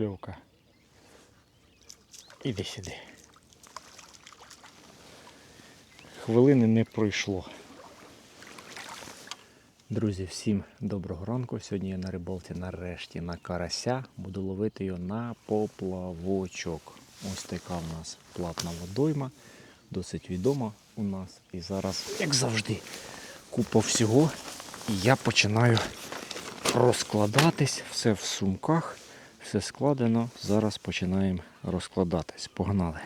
покльовка. Іди сюди. Хвилини не пройшло. Друзі, всім доброго ранку. Сьогодні я на рибалці нарешті на карася. Буду ловити його на поплавочок. Ось така в нас платна водойма, досить відома у нас. І зараз, як завжди, купа всього. І я починаю розкладатись, все в сумках, все складено. Зараз починаємо розкладатись. Погнали.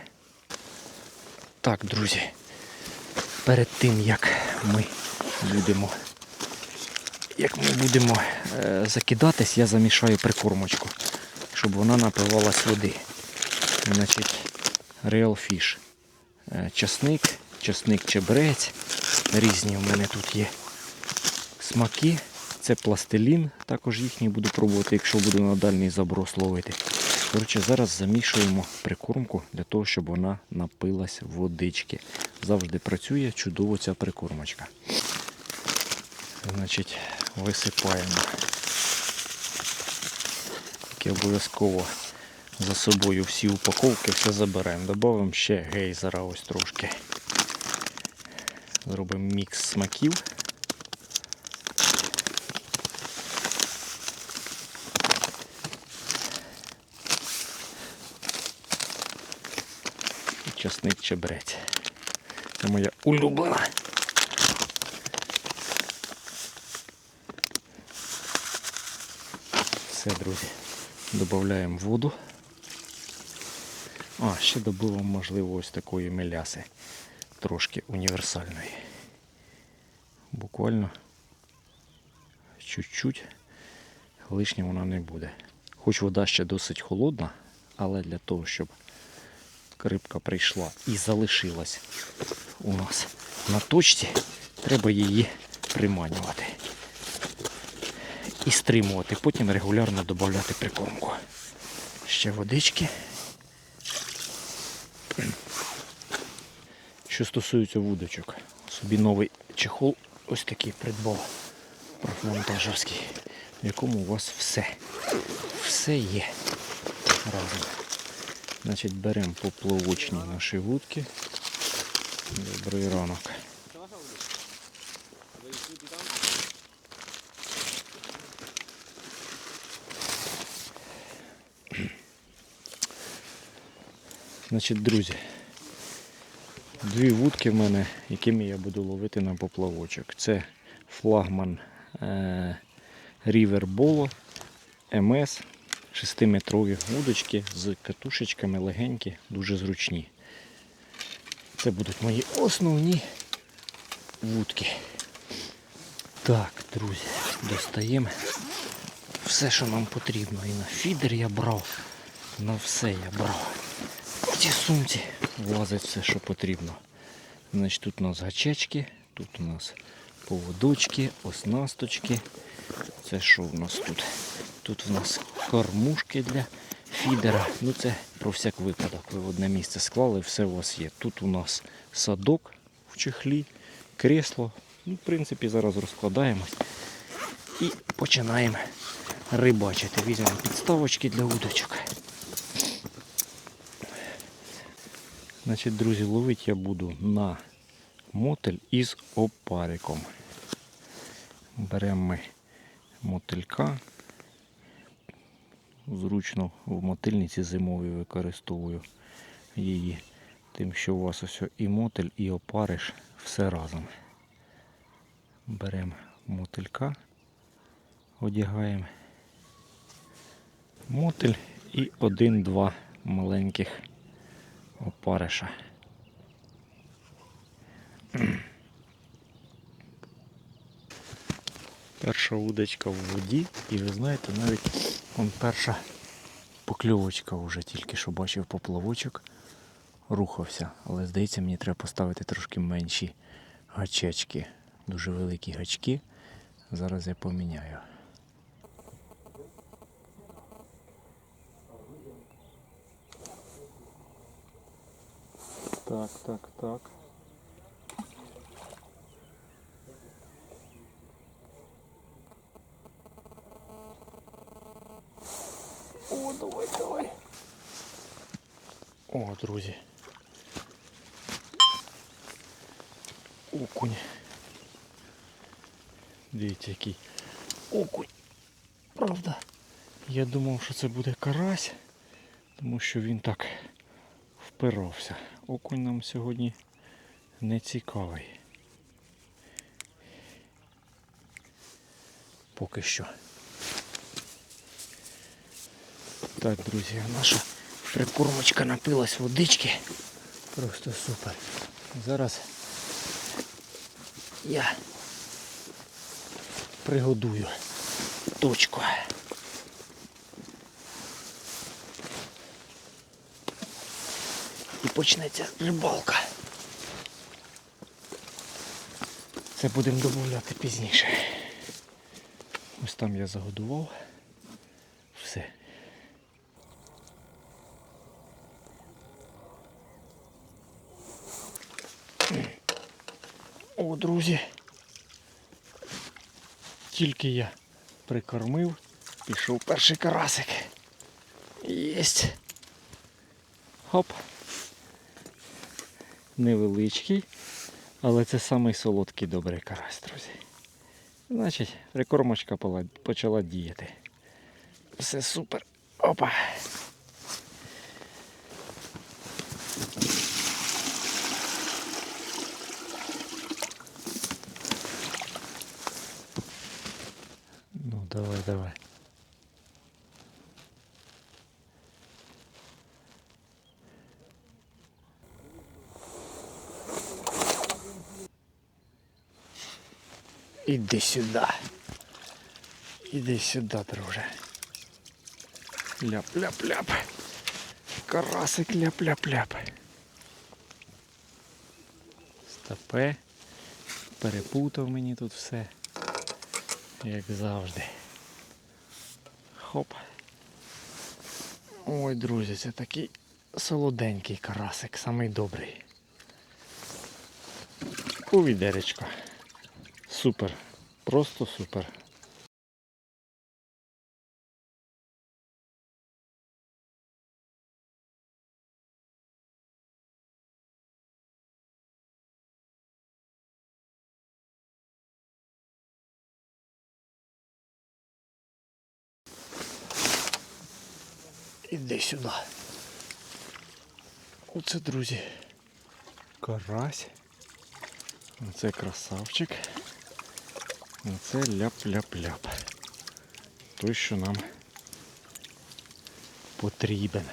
Так, друзі, перед тим як ми будемо як ми будемо е, закидатись, я замішаю прикормочку, щоб вона напивалась води. Значить, Real Fish. Е, часник, часник чебрець. Різні у мене тут є смаки. Це пластилін, також їхній буду пробувати, якщо буду на дальній заброс ловити. Коротше, зараз замішуємо прикормку для того, щоб вона напилась водички. Завжди працює чудово ця прикормочка. Значить, висипаємо. Тільки обов'язково за собою всі упаковки, все заберемо. Добавимо ще гейзера ось трошки. Зробимо мікс смаків. Часник чебрець. Це моя улюблена. Все, друзі, додаємо воду. А, ще добавимо, можливо, ось такої меляси. Трошки універсальної. Буквально чуть-чуть лишнього вона не буде. Хоч вода ще досить холодна, але для того, щоб рибка прийшла і залишилась у нас на точці, треба її приманювати і стримувати, потім регулярно додати прикормку. Ще водички. Що стосується вудочок, собі новий чехол ось такий придбав профмонтажівський, в якому у вас все. Все є разом. Значить, беремо поплавочні наші вудки. Добрий ранок. Значить, друзі, дві вудки в мене, якими я буду ловити на поплавочок. Це флагман е, River Bolo MS 6-метрові вудочки з катушечками легенькі, дуже зручні. Це будуть мої основні вудки. Так, друзі, достаємо все, що нам потрібно. І на фідер я брав, на все я брав. В ці сумці влазить все, що потрібно. Значить, Тут у нас гачечки, тут у нас поводочки, оснасточки. Це що у нас тут? Тут у нас кормушки для фідера. Ну це про всяк випадок. Ви в одне місце склали, все у вас є. Тут у нас садок в чехлі, кресло. Ну, В принципі, зараз розкладаємось і починаємо рибачити. Візьмемо підставочки для удочок. Значить, друзі, ловити я буду на мотель із опариком. Беремо ми мотилька. Зручно в мотильниці зимовій використовую її. Тим, що у вас ось і мотель, і опариш все разом. Беремо мотилька, одягаємо мотель і один-два маленьких опариша. Перша удочка в воді, і ви знаєте, навіть он перша покльовочка вже тільки що бачив поплавочок, рухався. Але здається, мені треба поставити трошки менші гачечки. Дуже великі гачки. Зараз я поміняю. Так, так, так. Давай, давай. О, друзі. Окунь. Дивіться, який окунь. Правда, я думав, що це буде карась, тому що він так впирався. Окунь нам сьогодні не цікавий. Поки що. Так, друзі, наша прикормочка напилась водички. Просто супер. Зараз я пригодую точку. І почнеться рибалка. Це будемо додати пізніше. Ось там я загодував. Все. О, друзі. Тільки я прикормив, пішов перший карасик. Єсть. Хоп. Невеличкий, але це самий солодкий добрий карась, друзі. Значить, прикормочка почала діяти. Все супер. Опа. давай, давай. Іди сюди. Іди сюди, друже. Ляп-ляп-ляп. Карасик ляп-ляп-ляп. Стопе. Перепутав мені тут все. Як завжди. Ой, друзі, це такий солоденький карасик, самий добрий. У відеречко. Супер. Просто супер. Іди сюди. Оце, друзі. Карась. Оце красавчик. Оце ляп-ляп-ляп. Той, що нам потрібен.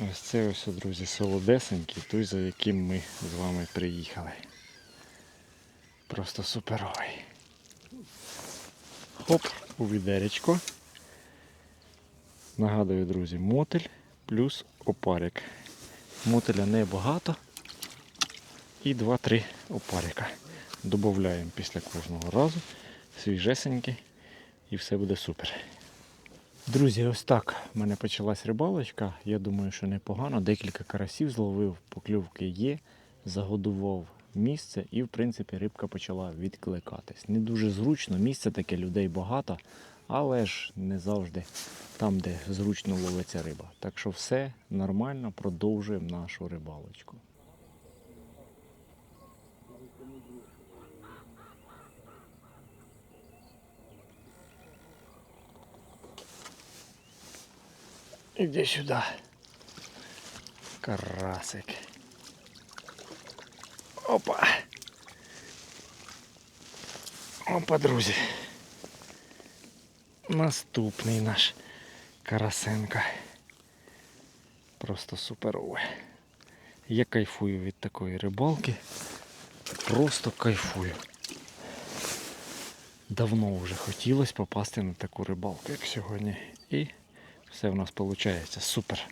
Ось це ось, друзі, солодесенький, той, за яким ми з вами приїхали. Просто суперовий. Хоп, у відеречко. Нагадую, друзі, мотель плюс опарик. Мотеля небагато. І 2-3 опарика. Додаємо після кожного разу свіжесенький і все буде супер. Друзі, ось так в мене почалась рибалочка. Я думаю, що непогано. Декілька карасів зловив, покльовки є, загодував місце і, в принципі, рибка почала відкликатись. Не дуже зручно, місце таке, людей багато, але ж не завжди там, де зручно ловиться риба. Так що все нормально, продовжуємо нашу рибалочку. Іди сюди. Карасик. Опа. Опа, друзі. Наступний наш карасенка. Просто суперове. Я кайфую від такої рибалки. Просто кайфую. Давно вже хотілося попасти на таку рибалку, як сьогодні. І все в нас виходить. Супер.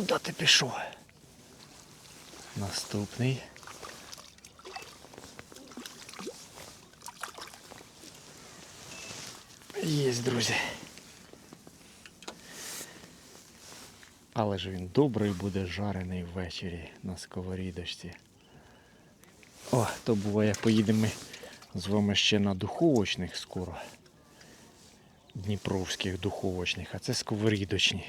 Куди ти пішов? Наступний. Є, друзі. Але ж він добрий буде жарений ввечері на сковорідочці. О, то буває, поїдемо ми з вами ще на духовочних скоро. Дніпровських духовочних, а це сковорідочні.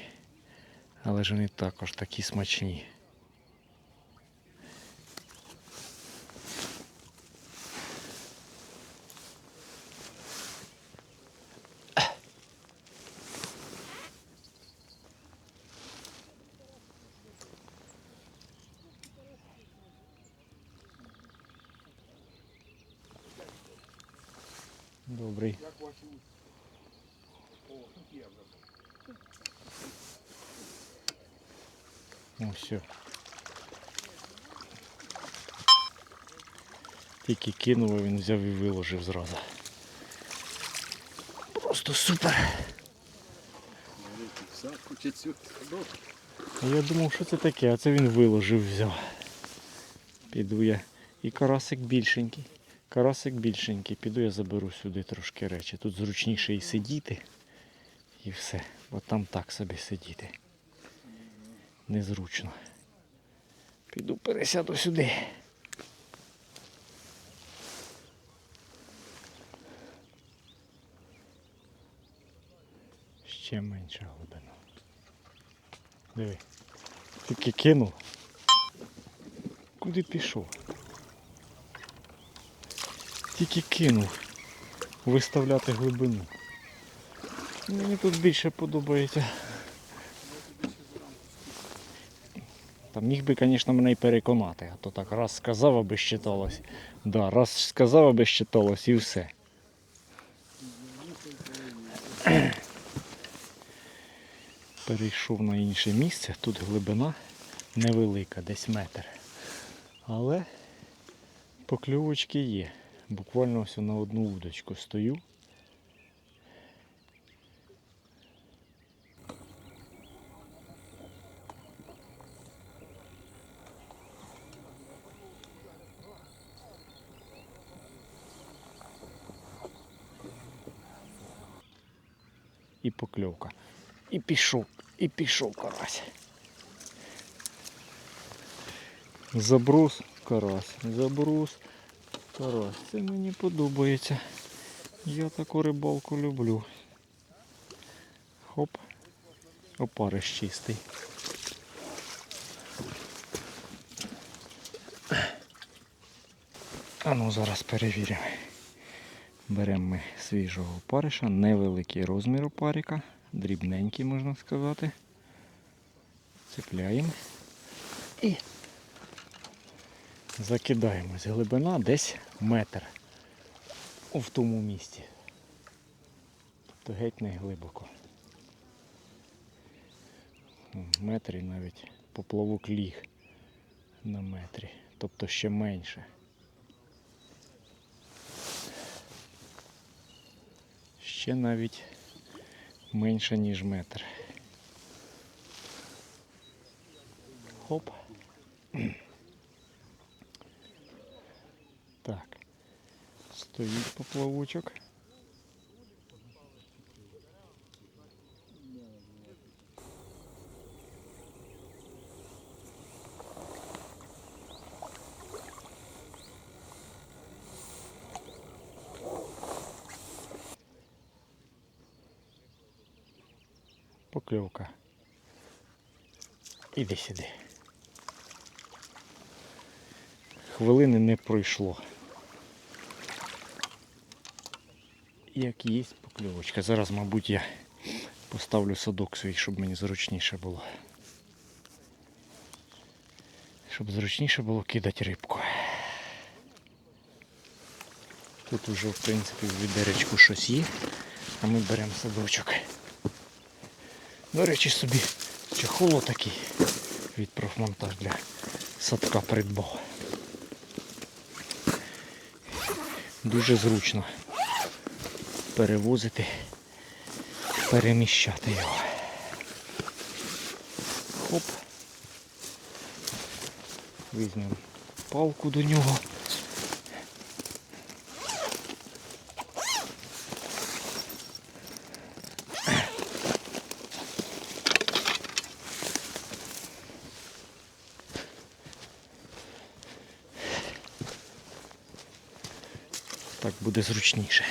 Але ж вони також такі смачні. Добрий. Ну все. Кинув, він взяв і виложив зразу. Просто супер. Я думав, що це таке, а це він виложив, взяв. Піду я. І карасик більшенький. Карасик більшенький. Піду я заберу сюди трошки речі. Тут зручніше і сидіти. І все. От там так собі сидіти. Незручно. Піду пересяду сюди. Ще менша глибина. Диви. Тільки кинув. Куди пішов? Тільки кинув виставляти глибину. Мені тут більше подобається. Та міг би, звісно, мене й переконати, а то так раз сказав, аби щиталось. Да, раз сказав, аби щиталось і все. Перейшов на інше місце, тут глибина невелика, десь метр. Але покльовочки є. Буквально ось на одну удочку стою. І покльовка. І пішов, і пішов карась. Заброс карась, заброс карась. Це мені подобається. Я таку рибалку люблю. Хоп. Опариш чистий. А ну зараз перевіримо. Беремо ми свіжого опариша, невеликий розмір опарика, дрібненький можна сказати. Цепляємо і закидаємось. Глибина десь метр в тому місці. Тобто геть не глибоко. Метрі навіть поплавок ліг на метрі, тобто ще менше. Ще навіть менше, ніж метр. Хоп. Так. Стоїть поплавочок. Покльовка. Іди сюди. Хвилини не пройшло. Як є покльовочка. Зараз, мабуть, я поставлю садок свій, щоб мені зручніше було. Щоб зручніше було кидати рибку. Тут вже в принципі в відеречку щось є, а ми беремо садочок. До речі, собі чехол такий від профмонтаж для садка придбав. Дуже зручно перевозити, переміщати його. Хоп. Візьмемо палку до нього. Так буде зручніше.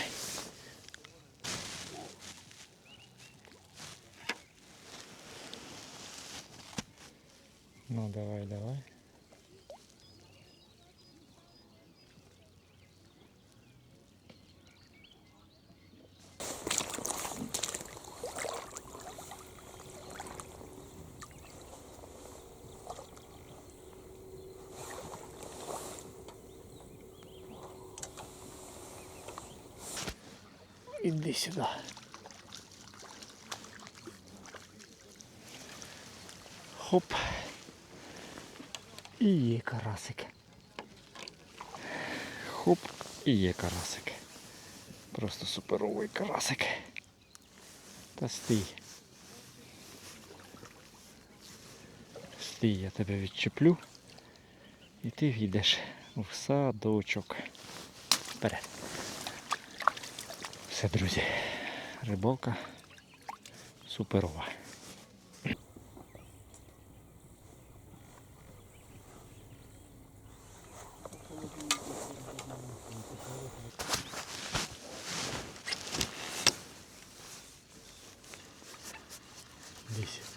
Ну давай, давай. Іди сюди. Хоп. І є карасик. Хоп, і є карасик. Просто суперовий карасик. Та стій. Стій, я тебе відчеплю. І ти війдеш в садочок. Вперед. Все, друзі. Рибалка суперова. Десять.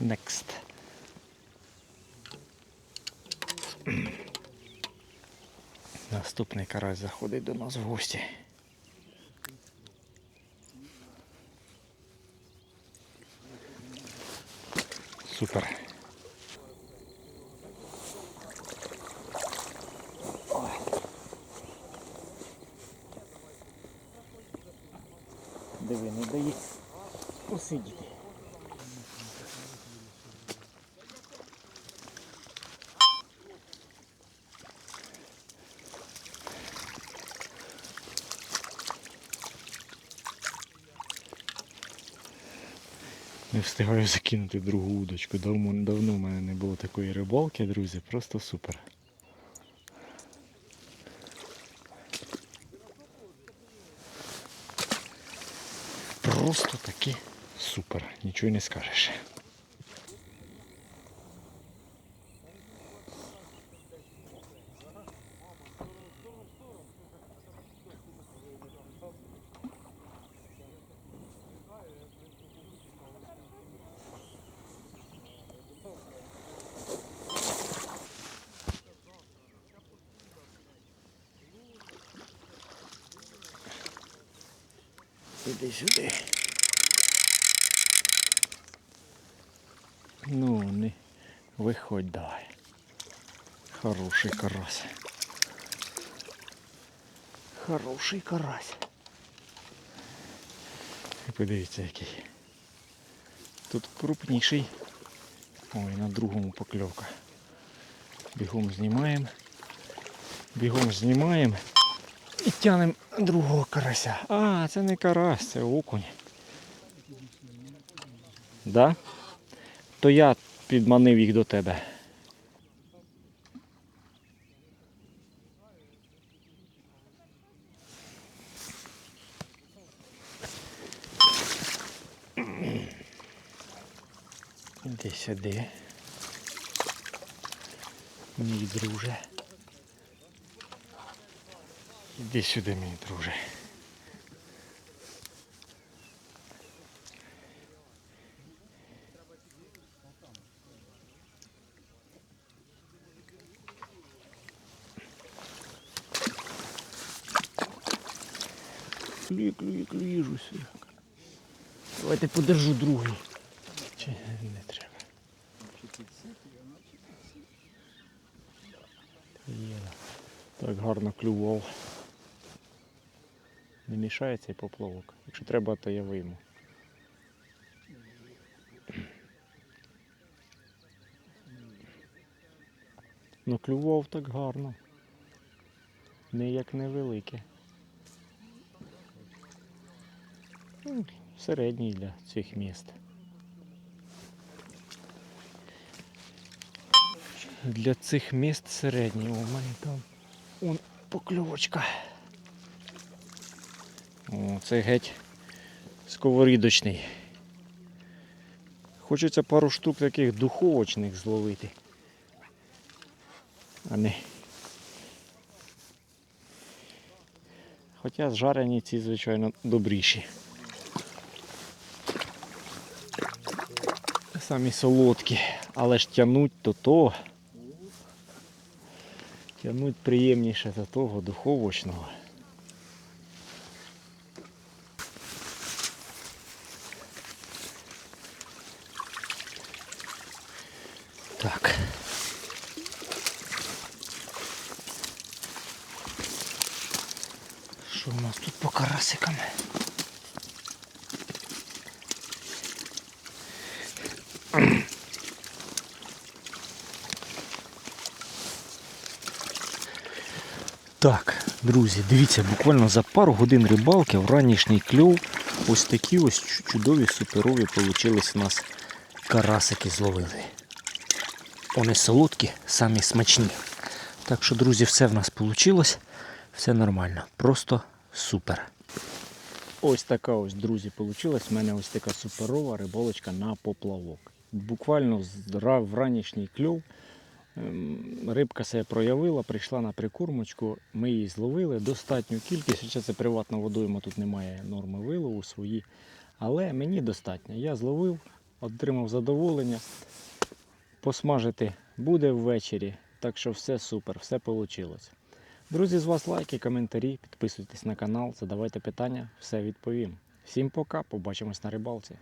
Next. Наступний карась заходить до нас в гості. Супер. Диви, не дає посидіти. Не встигаю закинути другу удочку. Давно, давно в мене не було такої рибалки, друзі. Просто супер. Просто таки супер. Нічого не скажеш. Іди сюди. Ну, не виходь давай. Хороший карась. Хороший карась. І подивіться який. Тут крупніший. Ой, на другому покльовка. Бігом знімаємо. Бігом знімаємо. І тянемо другого карася. А, це не карась, це окунь. Да? То я підманив їх до тебе. Іди сюди. Мій друже. Іди сюди, мій друже. Клює, клює, клює, жусь. Давайте подержу другий. Чи не треба? Так гарно клював. Не мішає цей поплавок. Якщо треба, то я вийму. Ну клював так гарно. Не як невелике. Ну, Середній для цих міст. Для цих міст середній. У мене там он покльовочка. О, це геть сковорідочний. Хочеться пару штук таких духовочних зловити. А не. Хоча зжарені ці, звичайно, добріші. Самі солодкі, але ж тянуть то то. Тянуть приємніше до того духовочного. Так. Що у нас тут по карасикам? Так, друзі, дивіться, буквально за пару годин рибалки в ранішній кльов ось такі ось чудові суперові получились у нас карасики зловили. Вони солодкі, самі смачні. Так що, друзі, все в нас вийшло. Все нормально. Просто супер. Ось така ось, друзі, вийшла. У мене ось така суперова риболочка на поплавок. Буквально в ранішній кльов. ем, Рибка себе проявила, прийшла на прикормочку, ми її зловили достатню кількість. Хоча це приватна водойма, тут немає норми вилову свої. Але мені достатньо. Я зловив, отримав задоволення. Посмажити буде ввечері. Так що все супер, все вийшло. Друзі, з вас лайки, коментарі, підписуйтесь на канал, задавайте питання, все відповім. Всім пока, побачимось на рибалці.